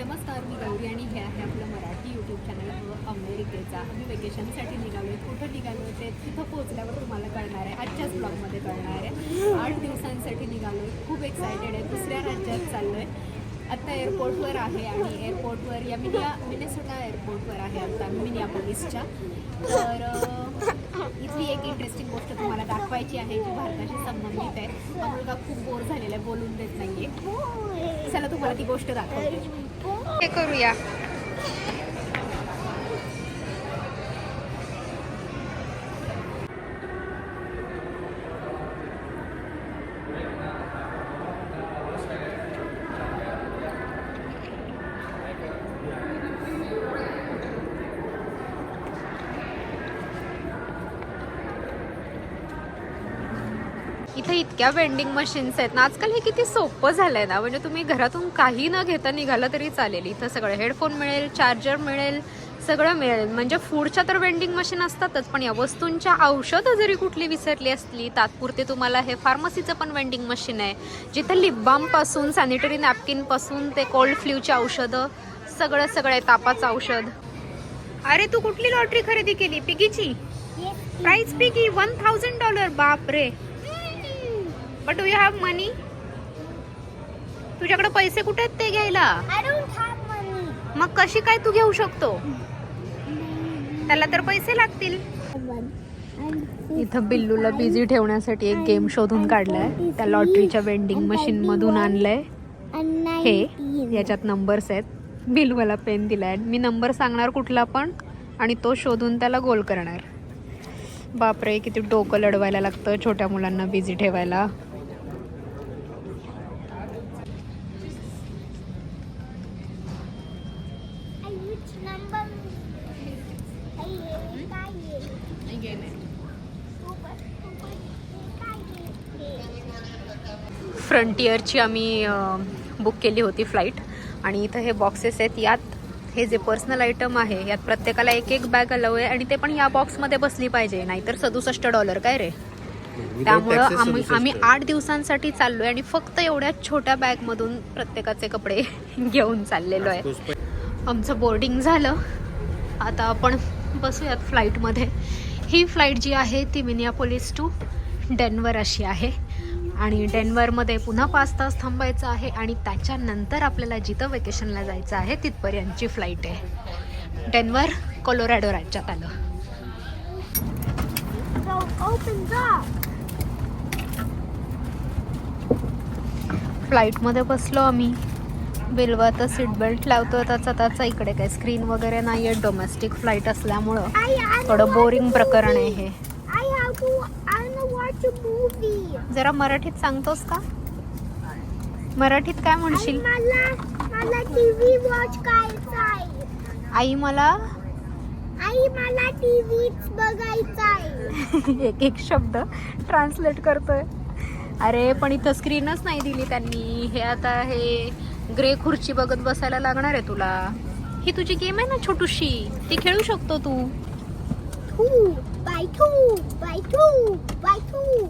नमस्कार मी गौरी आणि हे आहे आपलं मराठी यूट्यूब चॅनल अमेरिकेचा. आम्ही वेकेशनसाठी निघालो आहे कुठं निघालो आहे ते तिथं पोहोचल्यावर तुम्हाला कळणार आहे. आजच्याच ब्लॉगमध्ये कळणार आहे. आठ दिवसांसाठी निघालो आहे खूप एक्सायटेड आहे. दुसऱ्या राज्यात चाललो आहे आत्ता एअरपोर्टवर आहे आणि एअरपोर्टवर या मिनिया मिनेसोटा एअरपोर्टवर आहे आता मिनिया पोलीसच्या तर इथली एक इंटरेस्टिंग गोष्ट तुम्हाला दाखवायची आहे जी भारताशी संबंधित आहे. हा मुलगा खूप बोर झालेला आहे. बोलून देत नाहीये. चला तुम्हाला ती गोष्ट दाखवते. हे करूया. इथे इतक्या वेंडिंग मशीन्स आहेत ना आजकाल हे किती सोपं झालंय ना? म्हणजे तुम्ही घरातून काही न घेता निघालं तरी चालेल. इथं सगळं हेडफोन मिळेल चार्जर मिळेल सगळं मिळेल. म्हणजे फूडच्या तर वेंडिंग मशीन असतातच पण या वस्तूंच्या औषधं जरी कुठली विसरली असली तात्पुरते तुम्हाला हे फार्मसीचं पण वेंडिंग मशीन आहे. जिथं लिपपासून सॅनिटरी नॅपकिनपासून ते कोल्ड फ्ल्यूची औषधं सगळं सगळं आहे तापाचं औषध. अरे तू कुठली लॉटरी खरेदी केली? पिगीची? Price piggy? One thousand dollar बाप रे but do you have money तुझ्याकडे पैसे कुठे आहेत ते घ्यायला. मग कशी काय तू घेऊ शकतो? त्याला तर पैसे लागतील. इथं बिल्लूला बिझी ठेवण्यासाठी एक गेम शोधून काढलाय. त्या लॉटरीच्या वेंडिंग मशीन मधून आणलंय. हे 19. याच्यात नंबर्स आहेत. बिल मला पेन दिलाय. मी नंबर सांगणार कुठला पण आणि तो शोधून त्याला गोल करणार. बापरे किती डोकं लढवायला लागतं छोट्या मुलांना बिझी ठेवायला. फ्रंटियरची आम्ही बुक केली होती फ्लाईट आणि इथं हे बॉक्सेस आहेत. यात हे जे पर्सनल आयटम आहे यात प्रत्येकाला एक एक बॅग अलाव आहे आणि ते पण या बॉक्समध्ये बसली पाहिजे. नाहीतर सदुसष्ट डॉलर काय रे? त्यामुळं आम्ही आम्ही आठ दिवसांसाठी चाललोय आणि फक्त एवढ्या छोट्या बॅगमधून प्रत्येकाचे कपडे घेऊन चाललेलो आहे. आमचं बोर्डिंग झालं. आता आपण बसूयात फ्लाईटमध्ये ही फ्लाईट जी आहे ती मिनियापोलिस टू डेन्वर अशी आहे. आणि डेन्वरमध्ये पुन्हा पाच तास थांबायचं आहे आणि त्याच्यानंतर आपल्याला जिथं वेकेशनला जायचं आहे तिथपर्यंतची फ्लाईट आहे. डेन्वर कोलोरॅडो राज्यात आलं. फ्लाईटमध्ये बसलो आम्ही. बिलवात सीट बेल्ट लावतो त्याचा त्याचा इकडे काही स्क्रीन वगैरे नाही आहे डोमेस्टिक फ्लाईट असल्यामुळं थोडं बोरिंग प्रकरण आहे हे. जरा मराठीत सांगतोस का? मराठीत काय म्हणशील? मला मला टीव्ही वॉच करायचा आहे? आई मला? आई मला टीव्हीच बघायचा आहे. एक एक शब्द ट्रान्सलेट करतोय. अरे पण इथं स्क्रीनच नाही दिली त्यांनी. हे आता हे ग्रे खुर्ची बघत बसायला लागणार आहे तुला. ही तुझी गेम आहे ना छोटूशी? ती खेळू शकतो तू? Bye to bye to bye to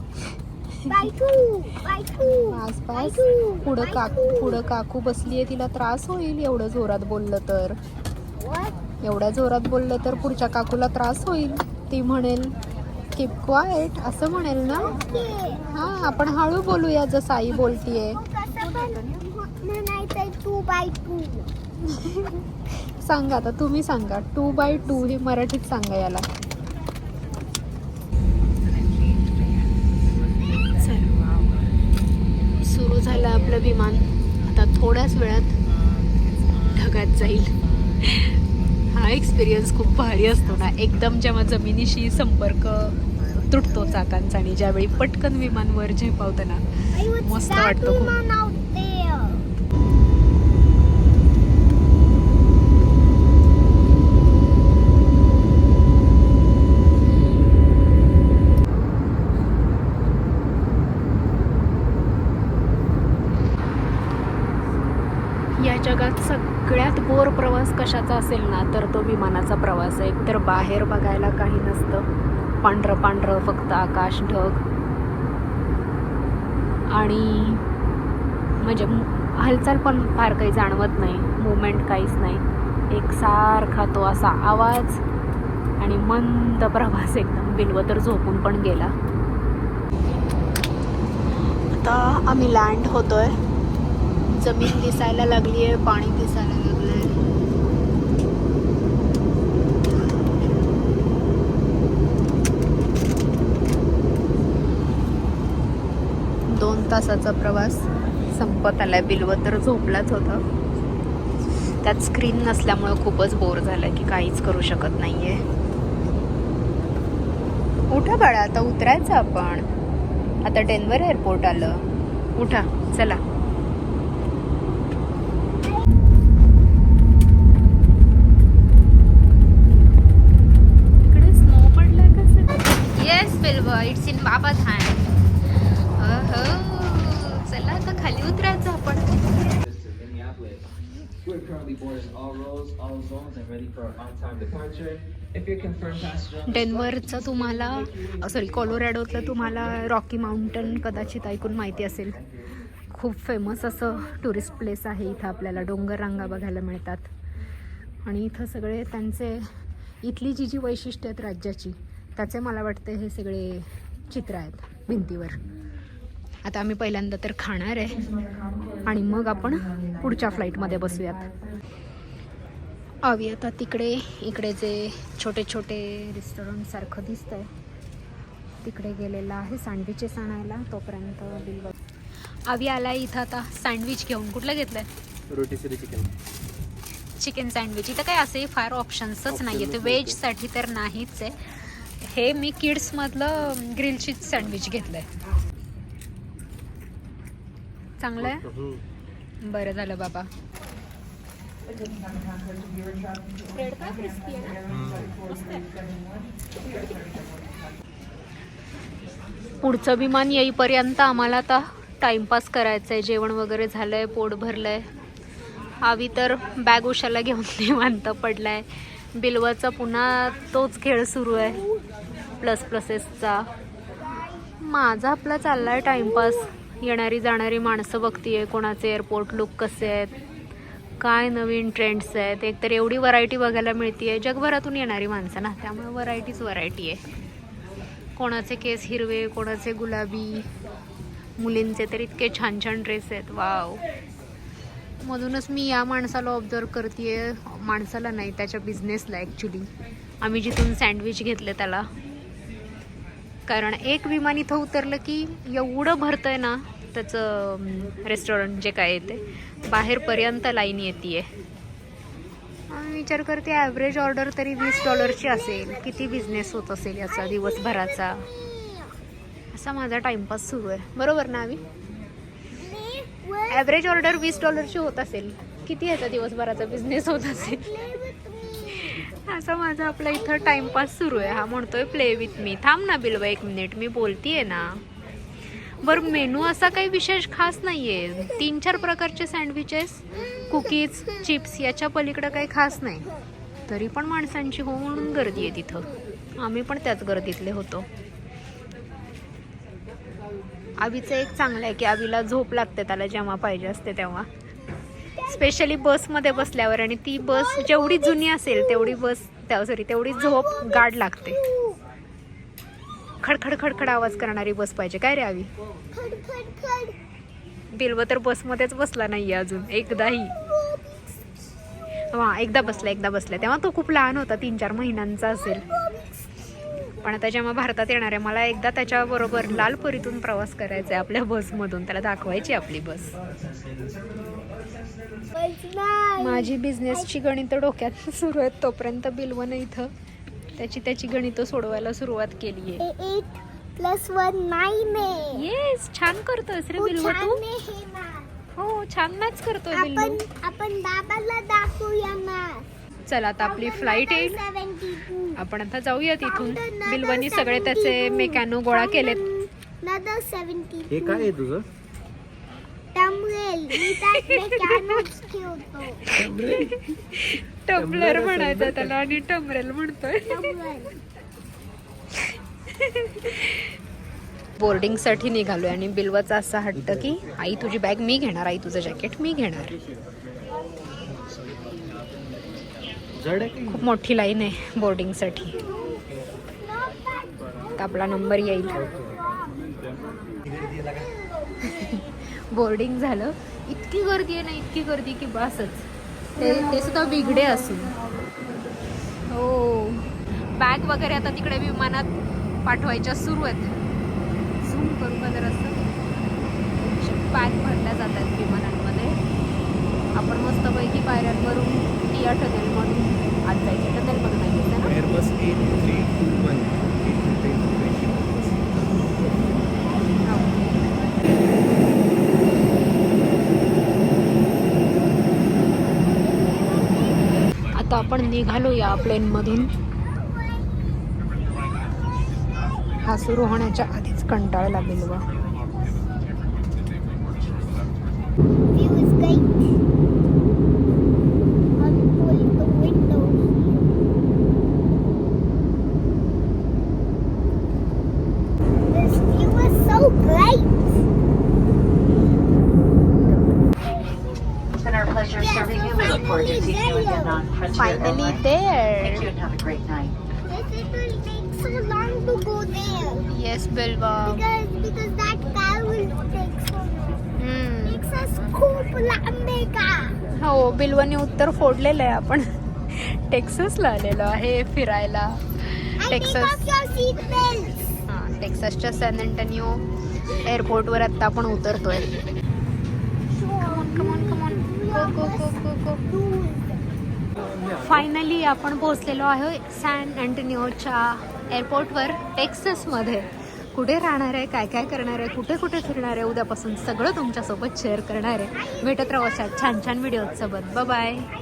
bye to bye to आसपास पुढं काकू पुढं काकू बसली आहे तिला त्रास होईल एवढं जोरात बोललं तर. एवढ्या जोरात बोललं तर पुढच्या काकूला त्रास होईल. ती म्हणेल कीप क्वाइट असं म्हणेल ना? हा आपण हळू बोलूया जसं आई बोलतीये. कसं पण म्हणायचंय टू बाय टू सांगा आता तुम्ही सांगा. टू बाय टू हे मराठीत सांगा याला. आपलं विमान आता थोड्याच वेळात ढगात जाईल. हा एक्सपिरियन्स खूप भारी असतो ना. एकदम जेव्हा जमिनीशी संपर्क तुटतो चाकांचा आणि ज्यावेळी पटकन विमानवर झेपावतं ना मस्त वाटतं खूप. या जगात सगळ्यात बोर करायचा असेल ना तर तो विमानाचा प्रवास आहे. एकतर बाहेर बघायला काही नसतं. पांढरं पांढरं फक्त आकाश ढग. आणि म्हणजे हालचाल पण फार काही जाणवत नाही. मुवमेंट काहीच नाही. एक सारखा तो असा आवाज आणि मंद प्रवास एकदम. बिलव तर झोपून पण गेला. आता आम्ही लँड होतोय. जमीन दिसायला लागली आहे पाणी दिसायला लागलं तासाचा प्रवास संपत आलाय बिलवत तर झोपलाच होतं. त्यात स्क्रीन नसल्यामुळं खूपच बोर झालं की काहीच करू शकत नाहीये. उठा बाळा आता उतरायचं आपण. आता डेनवर एअरपोर्ट आलं. उठा चला. इकडे स्नो पडला कसं येस बिल्व इट्स इन बाबा hand currently boarding all rows, all zones, and ready for on-time departure. If you're confirmed passenger, तुम्हाला oh, सॉरी कोलोरॅडोतलं तुम्हाला रॉकी माउंटन कदाचित ऐकून माहिती असेल. खूप फेमस असं टुरिस्ट प्लेस आहे इथं आपल्याला. डोंगर रांगा बघायला मिळतात. आणि इथं सगळे त्यांचे इथली जी जी वैशिष्ट्य आहेत राज्याची त्याचे मला वाटते हे सगळे चित्र आहेत भिंतीवर. आता आम्ही पहिल्यांदा तर खाणार आहे. आणि मग आपण पुढच्या फ्लाईटमध्ये बसूयात. आवी आता तिकडे इकडे जे छोटे छोटे रेस्टॉरंट सारखं दिसतंय तिकडे गेलेला आहे सँडविचेस आणायला तोपर्यंत बिल आवी आलाय इथं आता सँडविच घेऊन. कुठलं घेतलंय? रोटी सिरी चिकन चिकन सँडविच इथं काय असे फार ऑप्शन्सच नाही आहेत व्हेजसाठी तर नाहीच आहे. हे मी किड्समधलं ग्रिल चीज सँडविच घेतलं आहे चांगलं आहे बरं झालं बाबा. पुढचं विमान येईपर्यंत आम्हाला आता टाइमपास करायचं आहे जेवण वगैरे झालं आहे पोट भरलं आहे आवी तर बॅग उशाला घेऊन निवांत आहे बिलवाचा पुन्हा तोच खेळ सुरू आहे. प्लस प्लसेसचा माझा आपला चालला आहे टाइमपास. येणारी जाणारी माणसं बघतीये कोणाचे एअरपोर्ट लुक कसे आहेत काय नवीन ट्रेंड्स आहेत. एकतर एवढी व्हरायटी बघायला मिळते जगभरातून येणारी माणसं ना त्यामुळे व्हरायटीच व्हरायटी आहे. कोणाचे केस हिरवे कोणाचे गुलाबी मुलींचे तर इतके छान छान ड्रेस आहेत. वाव मधूनच मी या माणसाला ऑब्झर्व करते माणसाला नाही त्याच्या बिझनेसला ॲक्च्युली आम्ही जिथून सँडविच घेतले त्याला कारण एक विमान इथं उतरलं की एवढं भरतंय ना त्याचं रेस्टॉरंट जे काय आहे ते बाहेरपर्यंत लाईन येते मी विचार करते ॲव्हरेज ऑर्डर तरी वीस डॉलरची असेल. किती बिझनेस होत असेल याचा दिवसभराचा? असा माझा टाइमपास सुरू आहे. बरोबर ना आम्ही ॲव्हरेज ऑर्डर वीस डॉलरची होत असेल. किती याचा दिवसभराचा बिझनेस होत असेल? असा माझा आपला इथं टाइमपास सुरू आहे. हा म्हणतोय प्ले विथ मी. थांब ना बिलवा एक मिनिट. मी बोलतीये ना. बरं मेनू असा काही विशेष खास नाही आहे तीन चार प्रकारचे सँडविचेस कुकीज चिप्स याच्या पलीकडं काही खास नाही. तरी पण माणसांची हो म्हणून गर्दी आहे तिथं. आम्ही पण त्याच गर्दीतले होतो. आवीचं एक चांगलं आहे की आवीला झोप लागते त्याला जेव्हा पाहिजे असते तेव्हा. स्पेशली बसमध्ये बसल्यावर आणि ती बस जेवढी जुनी असेल तेवढी बस त्या सॉरी तेवढी झोप गाढ लागते. खडखड खडखड आवाज करणारी बस पाहिजे. काय रे आवी? बिलव तर बसमध्येच बसला नाहीये अजून. एकदाही. हा एकदा बसला एकदा बसला. तेव्हा तो खूप लहान होता तीन चार महिन्यांचा असेल. पण आता जेव्हा भारतात येणार आहे मला एकदा त्याच्याबरोबर लालपरीतून प्रवास करायचा आहे आपल्या बसमधून. त्याला दाखवायची आपली बस. माझी बिझनेसची गणितं डोक्यात सुरू आहेत. तोपर्यंत बिलवन इथं. त्याची त्याची गणितं सोडवायला सुरुवात केली आहे प्लस वन नाईन येस छान करतोय रे खूप तू. हो छान मॅच करतोय आपण आपण बाबाला दाखवूया ना चला आता आपली फ्लाईट येईल. आपण आता जाऊया तिथून बिलवानी सगळे त्याचे मेकॅनो गोळा केलेत. हे काय आहे तुझं? टमरेल मी त्यात मेकॅनोच ठेवतो टम्बलर म्हणायचं त्याला आणि टमरेल म्हणतोय. बोर्डिंगसाठी निघालोय आणि बिलवाचा असा हट्ट की आई तुझी बॅग मी घेणार आई तुझं जॅकेट मी घेणार. खूप मोठी लाईन आहे बोर्डिंगसाठी. आपला नंबर येईल. बोर्डिंग झालं. इतकी गर्दी आहे ना इतकी गर्दी की बसच. ते ते सुद्धा बिगडे असून. हो. बॅग वगैरे आता तिकडे विमानात पाठवायच्या सुरू आहेत. झूम करू का जरासं बॅग भरल्या जातात विमानांमध्ये. आपण मस्तपैकी पायऱ्यांवरून टी आठवते आज जायचं टनेलमधून माहिती आहे ना Airbus A three two one आता आपण निघालो या प्लेनमधून. हा सुरू होण्याच्या आधीच कंटाळला बिलवा View finally there. Thank you and have a great night. Yes, it will take so long to go there yes Bilva because because that car will take so long. Takes us खूप लांब का? हो बिलवानी उत्तर फोडलेलं आहे आपण टेक्सासला आलेलो आहे फिरायला टेक्सास. हां टेक्सासच्या सॅन अँटनिओ एअरपोर्टवर आत्ता आपण उतरतोय come on come on go go go go go finally आपण पोहोचलेलो आहे सॅन अँटनिओच्या एअरपोर्टवर टेक्सासमध्ये कुठे राहणार आहे काय काय करणार आहे कुठे कुठे फिरणार आहे उद्यापासून सगळं तुमच्यासोबत शेअर करणार आहे. भेटत राहू अशा छान छान व्हिडिओजसोबत बाय